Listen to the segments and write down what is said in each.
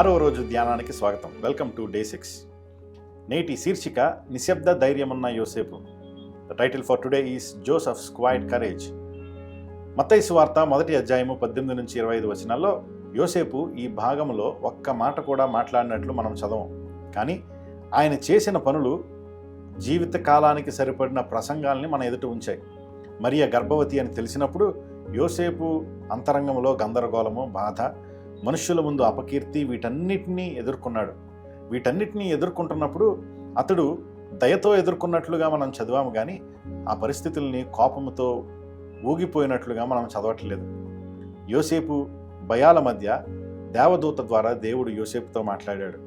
ఆరో రోజు ధ్యానానికి స్వాగతం. వెల్కమ్ టు డే సిక్స్ నేటి శీర్షిక నిశ్శబ్ద ధైర్యమున్న యోసేపు. The title for today is Joseph quiet courage మత్తయి వార్త మొదటి అధ్యాయము పద్దెనిమిది నుంచి ఇరవై ఐదు వచనాల్లో యోసేపు ఈ భాగంలో ఒక్క మాట కూడా మాట్లాడినట్లు మనం చదవం. కానీ ఆయన చేసిన పనులు జీవిత కాలానికి సరిపడిన ప్రసంగాల్ని మన ఎదుట ఉంచాయి. మరియ గర్భవతి అని తెలిసినప్పుడు యోసేపు అంతరంగంలో గందరగోళము బాధ మనుష్యుల ముందు అపకీర్తి వీటన్నిటినీ ఎదుర్కొన్నాడు. వీటన్నిటినీ ఎదుర్కొంటున్నప్పుడు అతడు దయతో ఎదుర్కొన్నట్లుగా మనం చదివాము కానీ ఆ పరిస్థితుల్ని కోపంతో ఊగిపోయినట్లుగా మనం చదవట్లేదు. యోసేపు భయాల మధ్య దేవదూత ద్వారా దేవుడు యోసేపుతో మాట్లాడాడు.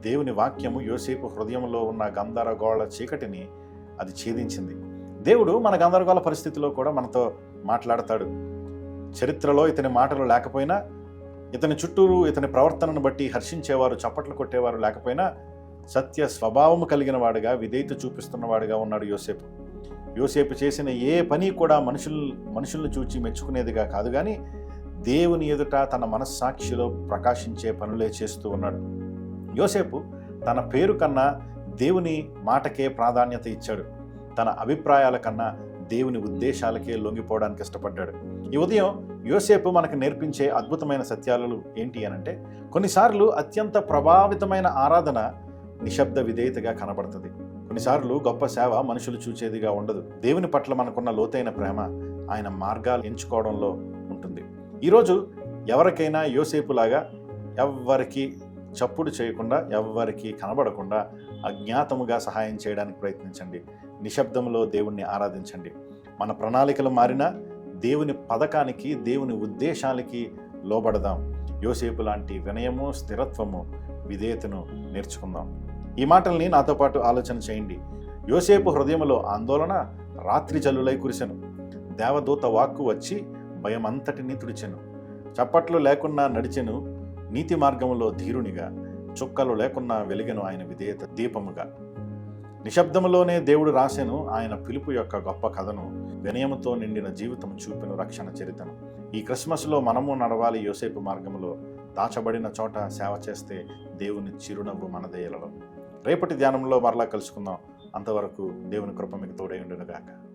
దేవుని వాక్యము యోసేపు హృదయంలో ఉన్న గందరగోళ చీకటిని అది ఛేదించింది. దేవుడు మన గందరగోళ పరిస్థితిలో కూడా మనతో మాట్లాడతాడు. చరిత్రలో ఇతని మాటలు లేకపోయినా ఇతని చుట్టూరు ఇతని ప్రవర్తనను బట్టి హర్షించేవారు చప్పట్లు కొట్టేవారు లేకపోయినా సత్య స్వభావము కలిగిన వాడుగా విధేయత చూపిస్తున్నవాడుగా ఉన్నాడు యోసేపు. యోసేపు చేసిన ఏ పని కూడా మనుషులు మనుషుల్ని చూచి మెచ్చుకునేదిగా కాదు కానీ దేవుని ఎదుట తన మనస్సాక్షిలో ప్రకాశించే పనులే చేస్తూ ఉన్నాడు. యోసేపు తన పేరు కన్నా దేవుని మాటకే ప్రాధాన్యత ఇచ్చాడు. తన అభిప్రాయాల కన్నా దేవుని ఉద్దేశాలకే లొంగిపోవడానికి ఇష్టపడ్డాడు. ఈ ఉదయం యోసేపు మనకు నేర్పించే అద్భుతమైన సత్యాలు ఏంటి అనంటే కొన్నిసార్లు అత్యంత ప్రభావితమైన ఆరాధన నిశ్శబ్ద విధేయతగా కనబడుతుంది. కొన్నిసార్లు గొప్ప సేవ మనుషులు చూచేదిగా ఉండదు. దేవుని పట్ల మనకున్న లోతైన ప్రేమ ఆయన మార్గాలు ఎంచుకోవడంలో ఉంటుంది. ఈరోజు ఎవరికైనా యోసేపులాగా ఎవ్వరికి చప్పుడు చేయకుండా ఎవ్వరికి కనబడకుండా అజ్ఞాతముగా సహాయం చేయడానికి ప్రయత్నించండి. నిశ్శబ్దంలో దేవుణ్ణి ఆరాధించండి. మన ప్రణాళికలు మారినా దేవుని పథకానికి దేవుని ఉద్దేశాలకి లోబడదాం. యోసేపు లాంటి వినయము స్థిరత్వము విధేయతను నేర్చుకుందాం. ఈ మాటల్ని నాతో పాటు ఆలోచన చేయండి. యోసేపు హృదయంలో ఆందోళన రాత్రి జల్లులై కురిసెను. దేవదూత వాక్కు వచ్చి భయమంతటిని తుడిచెను. చప్పట్లు లేకున్నా నడిచెను. నీతి మార్గములో ధీరునిగా చుక్కలు లేకున్నా వెలిగను ఆయన విధేయత దీపముగా. నిశ్శబ్దములోనే దేవుడు రాసెను ఆయన పిలుపు యొక్క గొప్ప కథను వినయముతో నిండిన జీవితం చూపిన రక్షణ చరితను ఈ క్రిస్మస్లో మనము నడవాలి యోసేపు మార్గములో దాచబడిన చోట సేవ చేస్తే దేవుని చిరునవ్వు మనదేయలలో రేపటి ధ్యానంలో మరలా కలుసుకుందాం. అంతవరకు దేవుని కృప మీకు తోడై ఉండునుగాక.